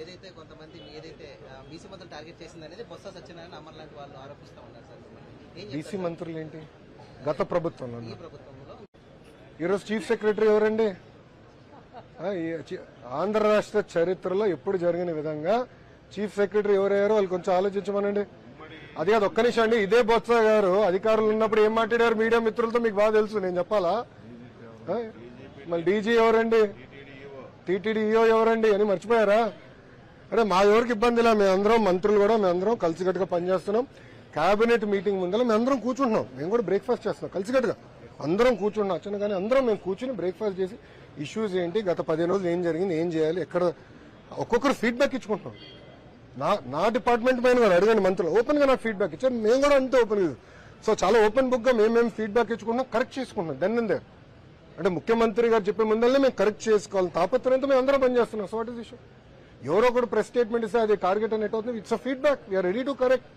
ఏదైతే కొంతమంది ఏదైతే బీసీ మంత్రులు టార్గెట్ చేసింది అనేది బొత్స సత్యనారాయణ అమర్ లాంటి వాళ్ళు ఆరోపిస్తూ ఉన్నారు సార్ బీసీ మంత్రులు ఏంటి గత ప్రభుత్వంలో ఈ ప్రభుత్వంలో. ఈరోజు చీఫ్ సెక్రటరీ ఎవరండి? ఆంధ్ర రాష్ట్ర చరిత్రలో ఎప్పుడు జరిగిన విధంగా చీఫ్ సెక్రటరీ ఎవరయ్యారో వాళ్ళు కొంచెం ఆలోచించమనండి. అది కాదు ఒక్క నిమిషం అండి. ఇదే బొత్స గారు అధికారులు ఉన్నప్పుడు ఏం మాట్లాడారు? మీడియా మిత్రులతో మీకు బాగా తెలుసు నేను చెప్పాలా? మళ్ళీ డీజీ ఎవరండి? టీటీడీఓ ఎవరండి? అని మర్చిపోయారా? అంటే మా ఎవరికి ఇబ్బందిలా మేమందరం మంత్రులు కూడా మేమందరం కలిసికట్టుగా పనిచేస్తున్నాం. కేబినెట్ మీటింగ్ ముందర మేమందరం కూర్చుంటున్నాం. మేము కూడా బ్రేక్ఫాస్ట్ చేస్తున్నాం కలిసికట్టుగా. అందరం కూర్చున్నాం వచ్చిన కానీ అందరం మేము కూర్చుని బ్రేక్ఫాస్ట్ చేసి ఇష్యూస్ ఏంటి గత పదిహేను రోజులు ఏం జరిగింది ఏం చేయాలి ఎక్కడ ఒక్కొక్కరు ఫీడ్బ్యాక్ ఇచ్చుకుంటున్నాం. నా నా డిపార్ట్మెంట్ పైన కూడా అడగండి మంత్రులు ఓపెన్గా నాకు ఫీడ్బ్యాక్ ఇచ్చారు. మేము కూడా అంతే ఓపెన్ సో చాలా ఓపెన్ బుక్గా గా మేము ఫీడ్బ్యాక్ ఇచ్చుకుంటున్నాం కరెక్ట్ చేసుకుంటున్నాం దెన్ అండ్ దేర్ అంటే ముఖ్యమంత్రి గారు చెప్పే ముందరనే మేము కరెక్ట్ చేసుకోవాలి. తాపత్రయంతో మేము అందరం పనిచేస్తున్నాం. సో వాట్ ఇస్ ఇష్యూ ఎవరో ఒకటి ప్రెస్ స్టేట్మెంట్ ఇస్తే అది టార్గెట్ అని అవుతుంది. It's a feedback we're ready to correct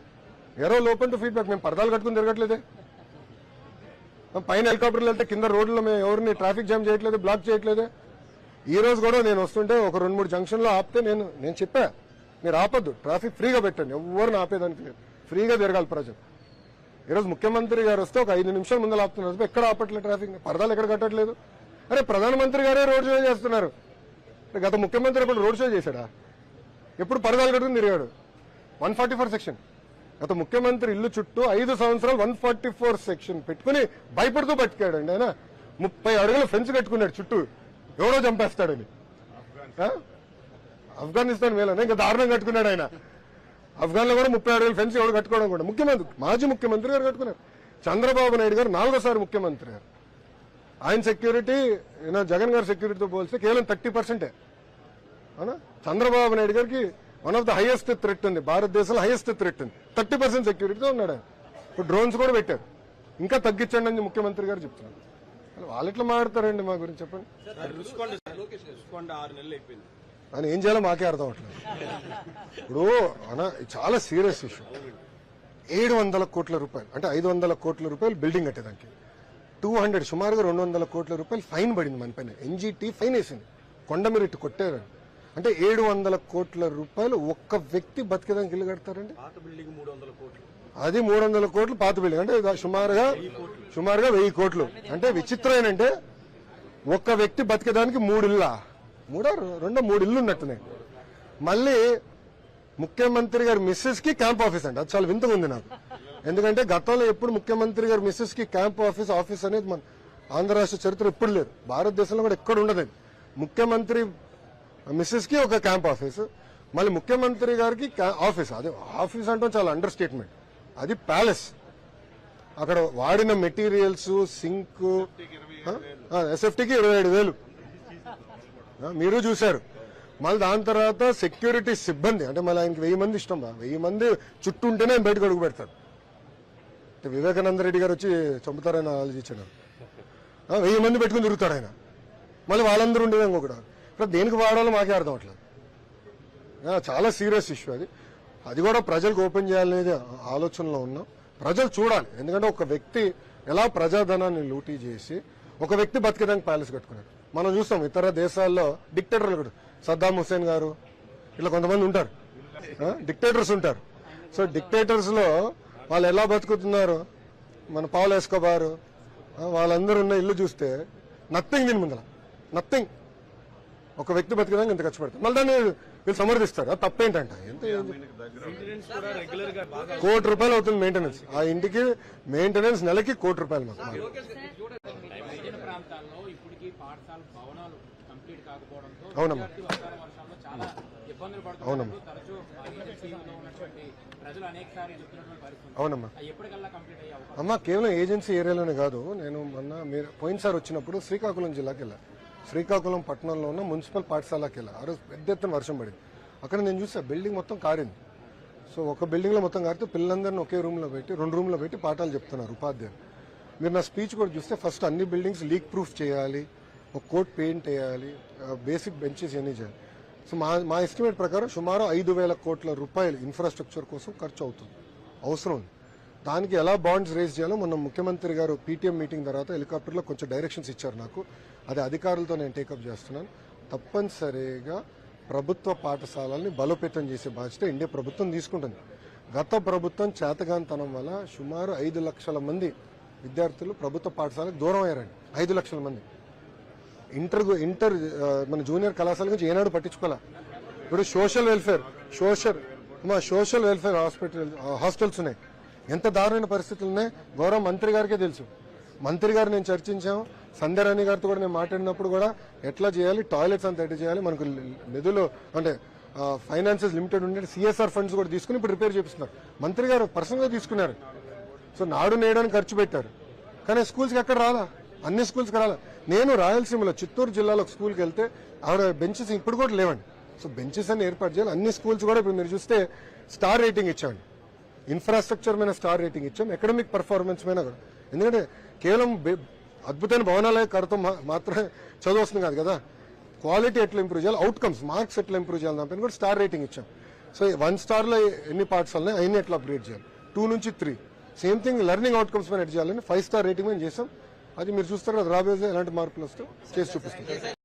ఎవరో ఓపెన్ టు ఫీడ్బ్యాక్ మేము పరదాలు కట్టుకుని తిరగట్లేదే. పైన హెలికాప్టర్లు వెళ్తే కింద రోడ్లో మేము ఎవరిని ట్రాఫిక్ జామ్ చేయట్లేదు బ్లాక్ చేయట్లేదే. ఈ రోజు కూడా నేను వస్తుంటే ఒక రెండు మూడు జంక్షన్లో ఆపితే నేను నేను చెప్పా మీరు ఆపద్దు. ట్రాఫిక్ ఫ్రీగా పెట్టండి. ఎవరిని ఆపేదానికి లేదు. ఫ్రీగా తిరగాలి ప్రజలు. ఈరోజు ముఖ్యమంత్రి గారు వస్తే ఒక ఐదు నిమిషాల ముందు ఆపుతున్నారు. ఎక్కడ ఆపట్లేదు ట్రాఫిక్ పరదాలు ఎక్కడ కట్టట్లేదు? అరే ప్రధానమంత్రి గారే రోడ్ షో చేస్తున్నారు. గత ముఖ్యమంత్రి ఎప్పుడు రోడ్ షో చేశాడా? ఎప్పుడు పరదాలు కట్టుకుని తిరిగాడు. One forty four section. గత ముఖ్యమంత్రి ఇల్లు చుట్టూ ఐదు సంవత్సరాలు వన్ ఫార్టీ ఫోర్ సెక్షన్ పెట్టుకుని భయపడుతూ బతికాడండి ఆయన. ముప్పై అడుగుల ఫెన్స్ కట్టుకున్నాడు చుట్టూ. ఎవరో చంపేస్తాడని. ఆఫ్ఘనిస్తాన్ మేలనే ఇంకా దారుణం కట్టుకున్నాడు ఆయన. ఆఫ్ఘన్లో కూడా ముప్పై అడుగుల ఫెన్స్ ఎవరు కట్టుకోవడం కూడా ముఖ్యమంత్రి మాజీ ముఖ్యమంత్రి గారు కట్టుకున్నారు. చంద్రబాబు నాయుడు గారు నాలుగోసారి ముఖ్యమంత్రి గారు. ఆయన సెక్యూరిటీ జగన్ గారి సెక్యూరిటీతో పోలిస్తే కేవలం థర్టీ పర్సెంటే అవునా? చంద్రబాబు నాయుడు గారికి one of the highest threat ఉంది. భారతదేశంలో హైయెస్ట్ థ్రెట్ ఉంది. థర్టీ పర్సెంట్ సెక్యూరిటీతో ఉన్నాడు ఇప్పుడు డ్రోన్స్ కూడా పెట్టారు. ఇంకా తగ్గించండి అని ముఖ్యమంత్రి గారు చెప్తున్నారు. వాళ్ళు ఎట్లా మాట్లాడతారండి మా గురించి చెప్పండి? అని ఏం చేయాలో మాకే అర్థం అవట్లేదు. ఇప్పుడు అనా చాలా సీరియస్ ఇష్యూ ఏడు వందల కోట్ల రూపాయలు అంటే ఐదు వందల కోట్ల రూపాయలు బిల్డింగ్ కట్టేదానికి. టూ హండ్రెడ్ సుమారుగా రెండు వందల కోట్ల రూపాయలు ఫైన్ పడింది మన పైన. ఎన్జీటీ ఫైన్ వేసింది. కొండ మీరు కొట్టారు అంటే ఏడు వందల కోట్ల రూపాయలు ఒక్క వ్యక్తి బతికేదానికి ఇల్లు కడతారండి? పాత బిల్డింగ్ మూడు వందల కోట్లు. అది మూడు వందల కోట్లు పాత బిల్డింగ్. అంటే సుమారుగా సుమారుగా వెయ్యి కోట్లు. అంటే విచిత్రం ఏంటంటే ఒక్క వ్యక్తి బతికేదానికి మూడు ఇళ్ళ మూడో? రెండో మూడు ఇల్లు ఉన్నట్టున్నాయి. మళ్ళీ ముఖ్యమంత్రి గారి మిస్సెస్కి క్యాంప్ ఆఫీస్ అండి. అది చాలా వింతగా ఉంది నాకు. ఎందుకంటే గతంలో ఎప్పుడు ముఖ్యమంత్రి గారు మిస్సెస్కి క్యాంప్ ఆఫీస్ ఆఫీస్ అనేది మన ఆంధ్ర రాష్ట్ర చరిత్ర ఎప్పుడు లేదు. భారతదేశంలో కూడా ఎక్కడ ఉండదు ముఖ్యమంత్రి మిస్సెస్కి ఒక క్యాంప్ ఆఫీస్ మళ్ళీ ముఖ్యమంత్రి గారికి ఆఫీస్. అది ఆఫీస్ అంటే చాలా అండర్ స్టేట్మెంట్ అది ప్యాలెస్. అక్కడ వాడిన మెటీరియల్స్ సింక్ ఎస్ఎఫ్టీకి ఇరవై ఏడు వేలు. మీరు చూశారు. మళ్ళీ దాని తర్వాత సెక్యూరిటీ సిబ్బంది అంటే మళ్ళీ ఆయనకి వెయ్యి మంది ఇష్టం. వెయ్యి మంది చుట్టూ ఉంటేనే ఆయన బయటకు అడుగు పెడతాడు వివేకానంద రెడ్డి గారు వచ్చి చంపుతారని ఆలోచించాడు వెయ్యి మంది పెట్టుకుని తిరుగుతాడు ఆయన. మళ్ళీ వాళ్ళందరూ ఉండేది ఇంకొకటి ఇప్పుడు దేనికి వాడాలో మాకే అర్థం అవట్లేదు. చాలా సీరియస్ ఇష్యూ అది. అది కూడా ప్రజలకు ఓపెన్ చేయాలనేది ఆలోచనలో ఉన్నాం. ప్రజలు చూడాలి. ఎందుకంటే ఒక వ్యక్తి ఎలా ప్రజాధనాన్ని లూటీ చేసి ఒక వ్యక్తి బతికేదానికి ప్యాలెస్ కట్టుకున్నాడు. మనం చూస్తాం ఇతర దేశాల్లో డిక్టేటర్లు కూడా. సద్దాం హుసేన్ గారు ఇట్లా కొంతమంది ఉంటారు. డిక్టేటర్స్ ఉంటారు. సో డిక్టేటర్స్లో వాళ్ళు ఎలా బతుకుతున్నారు మన పావులు ఎస్కోబారు ఆ, వాళ్ళందరూ ఉన్న ఇల్లు చూస్తే నథింగ్ దీని ముందర. నథింగ్ ఒక వ్యక్తి బతికేదానికి ఇంత ఖర్చు పెడతారు. మళ్ళీ దాన్ని వీళ్ళు సమర్థిస్తారు. అది తప్పేంటంట. కోటి రూపాయలు అవుతుంది మెయింటెనెన్స్ ఆ ఇంటికి మెయింటెనెన్స్ నెలకి కోటి రూపాయలు మాకు అవునమ్మా. ఇబ్బందులు. పడుతున్నారు. తరచూ ప్రజలు అనేక సార్లు చెప్తున్నటువంటి పరిస్థితి అవునమ్మా. అవి ఎప్పటికల్లా కంప్లీట్ అయ్యే అవకాశం అమ్మ కేవలం ఏజెన్సీ ఏరియాలోనే కాదు నేను మొన్న మీరు పోయినసారి వచ్చినప్పుడు శ్రీకాకుళం జిల్లాకి వెళ్ళా. శ్రీకాకుళం పట్టణంలో ఉన్న మున్సిపల్ పాఠశాలకి వెళ్ళా. ఆ రోజు పెద్ద ఎత్తున వర్షం పడింది. అక్కడ నేను చూసా బిల్డింగ్ మొత్తం కారింది. సో ఒక బిల్డింగ్లో మొత్తం కారితే పిల్లలందరినీ ఒకే రూమ్లో పెట్టి రెండు రూమ్లో పెట్టి పాఠాలు చెప్తున్నారు ఉపాధ్యాయులు. మీరు నా స్పీచ్ కూడా చూస్తే ఫస్ట్ అన్ని బిల్డింగ్స్ లీక్ ప్రూఫ్ చేయాలి ఒక కోట్ పెయింట్ వేయాలి బేసిక్ బెంచెస్ ఇవన్నీ చేయాలి. సో మా మా ఎస్టిమేట్ ప్రకారం సుమారు ఐదు వేల కోట్ల రూపాయలు ఇన్ఫ్రాస్ట్రక్చర్ కోసం ఖర్చు అవుతుంది అవసరం ఉంది. దానికి ఎలా బాండ్స్ రేస్ చేయాలో మొన్న ముఖ్యమంత్రి గారు పీటీఎం మీటింగ్ తర్వాత హెలికాప్టర్లో కొంచెం డైరెక్షన్స్ ఇచ్చారు నాకు. అది అధికారులతో నేను టేకప్ చేస్తున్నాను. తప్పనిసరిగా ప్రభుత్వ పాఠశాలల్ని బలోపేతం చేసే బాధ్యత ఇండియా ప్రభుత్వం తీసుకుంటుంది. గత ప్రభుత్వం చేతగాంతనం వల్ల సుమారు ఐదు లక్షల మంది విద్యార్థులు ప్రభుత్వ పాఠశాలకు దూరం అయ్యారండి. ఐదు లక్షల మంది. ఇంటర్ ఇంటర్ మన జూనియర్ కళాశాల గురించి ఏనాడు పట్టించుకోలే. ఇప్పుడు సోషల్ వెల్ఫేర్ సోషల్ మా సోషల్ వెల్ఫేర్ హాస్పిటల్ హాస్టల్స్ ఉన్నాయి. ఎంత దారుణమైన పరిస్థితులు ఉన్నాయి? గౌరవ మంత్రి గారికే తెలుసు. మంత్రి గారు నేను చర్చించాం. సంధ్యారాణి గారితో కూడా నేను మాట్లాడినప్పుడు కూడా ఎట్లా చేయాలి? టాయిలెట్స్ అంత ఎట్లా చేయాలి? మనకు నిధులు అంటే ఫైనాన్సెస్ లిమిటెడ్ ఉండే సిఎస్ఆర్ ఫండ్స్ కూడా తీసుకుని ఇప్పుడు రిపేర్ చేపిస్తున్నారు. మంత్రి గారు పర్సనల్గా తీసుకున్నారు. సో నాడు నేయడానికి ఖర్చు పెట్టారు. కానీ స్కూల్స్కి ఎక్కడ రాలా? అన్ని స్కూల్స్కి రాలా? నేను రాయలసీమలో చిత్తూరు జిల్లాలో ఒక స్కూల్కి వెళ్తే ఆవిడ బెంచెస్ ఇప్పుడు కూడా లేవండి. సో బెంచెస్ అన్ని ఏర్పాటు చేయాలి. అన్ని స్కూల్స్ కూడా ఇప్పుడు మీరు చూస్తే స్టార్ రేటింగ్ ఇచ్చామండి. ఇన్ఫ్రాస్ట్రక్చర్ మీద స్టార్ రేటింగ్ ఇచ్చాం. ఎకడమిక్ పర్ఫార్మెన్స్ మీద కూడా. ఎందుకంటే కేవలం అద్భుతమైన భవనాలే కడతాం మాత్రమే చదవస్తుంది కాదు కదా. క్వాలిటీ ఎట్లా ఇంప్రూవ్ చేయాలి? అవుట్కమ్స్ మార్క్స్ ఎట్లా ఇంప్రూవ్ చేయాలి? దానిపైన కూడా స్టార్ రేటింగ్ ఇచ్చాం. సో వన్ స్టార్లో ఎన్ని పార్ట్స్ ఉన్నాయి? అయినా ఎట్లా అప్గ్రేడ్ చేయాలి? టూ నుంచి three same thing learning outcomes మీద ఎట్ చేయాలని ఫైవ్ స్టార్ రేటింగ్ మేము చేసాం. అది మీరు చూస్తారు కదా రాబోయే ఎలాంటి మార్పులు వస్తే చేసి చూపిస్తాం.